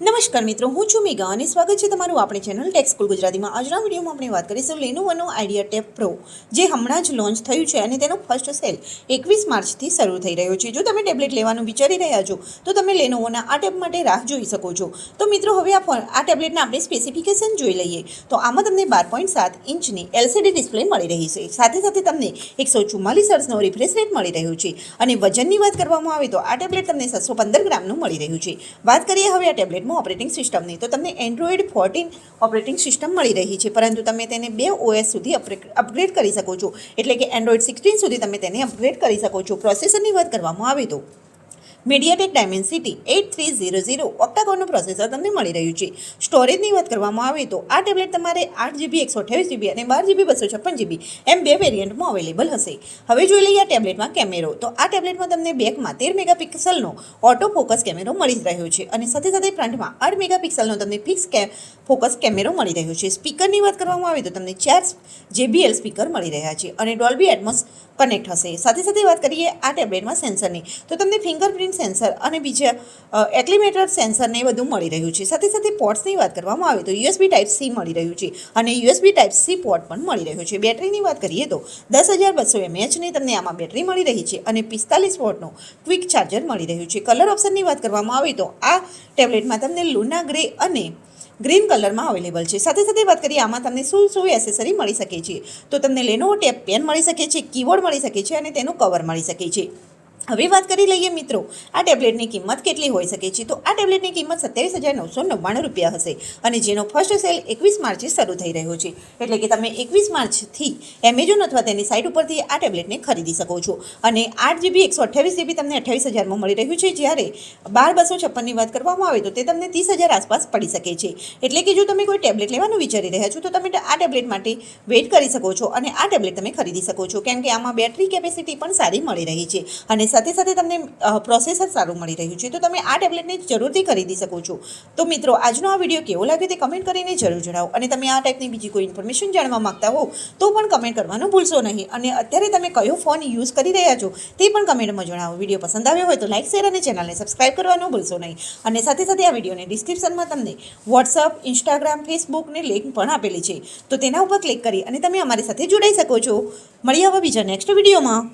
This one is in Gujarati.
નમસ્કાર મિત્રો, હું છું મેગા અને સ્વાગત છે તમારું આપણી ચેનલ ટેક્સકુલ સ્કૂલ ગુજરાતીમાં. આજના વિડીયોમાં આપણે વાત કરીશું લેનોવોનો આઈડિયા ટેપ પ્રો જે હમણાં જ લોન્ચ થયું છે અને તેનો ફર્સ્ટ સેલ એકવીસ માર્ચથી શરૂ થઈ રહ્યો છે. જો તમે ટેબ્લેટ લેવાનું વિચારી રહ્યા છો, તો તમે લેનોવોના આ ટેબ માટે રાહ જોઈ શકો છો. તો મિત્રો, હવે આ આ ટેબ્લેટના આપણે સ્પેસિફિકેશન જોઈ લઈએ. તો આમાં તમને બાર પોઈન્ટ સાત ઇંચની એલસીડી ડિસ્પ્લે મળી રહી છે. સાથે સાથે તમને એકસો ચુમ્માલીસ હર્ટ્ઝનો રિફ્રેશ રેટ મળી રહ્યો છે. અને વજનની વાત કરવામાં આવે તો આ ટેબ્લેટ તમને સાતસો પંદર ગ્રામનું મળી રહ્યું છે. વાત કરીએ હવે આ ટેબ્લેટમાં ઓપરેટિંગ સિસ્ટમની તો તમને એન્ડ્રોઈડ ફોર્ટીન ઓપરેટિંગ સિસ્ટમ મળી રહી છે. પરંતુ તમે તેને બે ઓએસ સુધી અપગ્રેડ કરી શકો છો. એટલે કે એન્ડ્રોઈડ સિક્સટીન સુધી તમે તેને અપગ્રેડ કરી શકો છો. પ્રોસેસરની વાત કરવામાં આવે તો. MediaTek Dimensity eight three zero zero ઓક્ટાકોરનું processor તમને મળી રહ્યું છે. સ્ટોરેજની વાત કરવામાં આવે તો આ ટેબ્લેટ તમારે આઠ જીબી, એકસો અઠ્યાવીસ જીબી અને બાર જીબી, બસો છપ્પન જીબી એમ બે વેરિયન્ટમાં અવેલેબલ હશે. હવે જોઈ લઈએ આ ટેબ્લેટમાં કેમેરો. તો આ ટેબ્લેટમાં તમને બેકમાં તેર મેગાપિક્સલનો ઓટો ફોકસ કેમેરો મળી જ રહ્યો છે અને સાથે સાથે ફ્રન્ટમાં આઠ મેગાપિક્સલનો તમને ફિક્સ કે, ફોકસ કેમેરો મળી રહ્યો છે. સ્પીકરની વાત કરવામાં આવે તો તમને ચાર જેબીએલ સ્પીકર મળી રહ્યા છે અને ડોલ્બી એટમોસ કનેક્ટ હશે. સાથે સાથે વાત કરીએ આ ટેબ્લેટમાં સેન્સરની. તો તમને ફિંગરપ્રિન્ટ સેન્સર અને બીજા એક્લિમેટર સેન્સરને એ બધું મળી રહ્યું છે. સાથે સાથે પોર્ટ્સની વાત કરવામાં આવે તો યુએસબી ટાઈપ સી મળી રહ્યું છે અને યુએસબી ટાઈપ સી પોર્ટ પણ મળી રહ્યું છે. બેટરીની વાત કરીએ તો દસ હજાર બસો એમએચની તમને આમાં બેટરી મળી રહી છે અને પિસ્તાલીસ વોટનું ક્વિક ચાર્જર મળી રહ્યું છે. કલર ઓપ્શનની વાત કરવામાં આવે તો આ ટેબ્લેટમાં તમને લુના ગ્રે અને ગ્રીન કલરમાં અવેલેબલ છે. સાથે સાથે વાત કરીએ, આમાં તમને શું શું એસેસરી મળી શકે છે? તો તમને લેનોવો ટેપ પેન મળી શકે છે કીબોર્ડ મળી શકે છે અને તેનું કવર મળી શકે છે. હવે વાત કરી લઈએ મિત્રો, આ ટેબ્લેટની કિંમત કેટલી હોઈ શકે છે? તો આ ટેબ્લેટની કિંમત સત્યાવીસ હજાર નવસો નવ્વાણું રૂપિયા હશે અને જેનો ફર્સ્ટ સેલ એકવીસ માર્ચે શરૂ થઈ રહ્યો છે. એટલે કે તમે એકવીસ માર્ચથી એમેઝોન અથવા તેની સાઇટ ઉપરથી આ ટેબ્લેટને ખરીદી શકો છો. અને આઠ જીબી, એકસો અઠ્યાવીસ જીબી તમને અઠ્યાવીસ હજારમાં મળી રહ્યું છે. જ્યારે બાર બસો છપ્પનની વાત કરવામાં આવે તો તે તમને ત્રીસ હજાર આસપાસ પડી શકે છે. એટલે કે જો તમે કોઈ ટેબ્લેટ લેવાનું વિચારી રહ્યા છો, તો તમે આ ટેબ્લેટ માટે વેઇટ કરી શકો છો અને આ ટેબ્લેટ તમે ખરીદી શકો છો. કેમ કે આમાં બેટરી કેપેસિટી પણ સારી મળી રહી છે. અને સાથે સાથે તમને પ્રોસેસર સારું મળી રહ્યું છે, તો તમે આ ટેબ્લેટને જરૂરથી ખરીદી શકો છો. તો મિત્રો, આજનો આ વીડિયો કેવો લાગે તે કમેન્ટ કરીને જરૂર જણાવો. અને તમે આ ટાઈપની બીજી કોઈ ઇન્ફોર્મેશન જાણવા માગતા હો, તો પણ કમેન્ટ કરવાનું ભૂલશો નહીં. અને અત્યારે તમે કયો ફોન યુઝ કરી રહ્યા છો, તે પણ કમેન્ટમાં જણાવો. વીડિયો પસંદ આવ્યો હોય તો લાઇક શેર અને ચેનલને સબસ્ક્રાઇબ કરવાનું ભૂલશો નહીં. અને સાથે સાથે આ વિડીયોને ડિસ્ક્રિપ્શનમાં તમને વોટ્સઅપ ઇન્સ્ટાગ્રામ ફેસબુકની લિંક પણ આપેલી છે. તો તેના ઉપર ક્લિક કરી અને તમે અમારી સાથે જોડાઈ શકો છો. મળીએ હવે બીજા નેક્સ્ટ વિડીયોમાં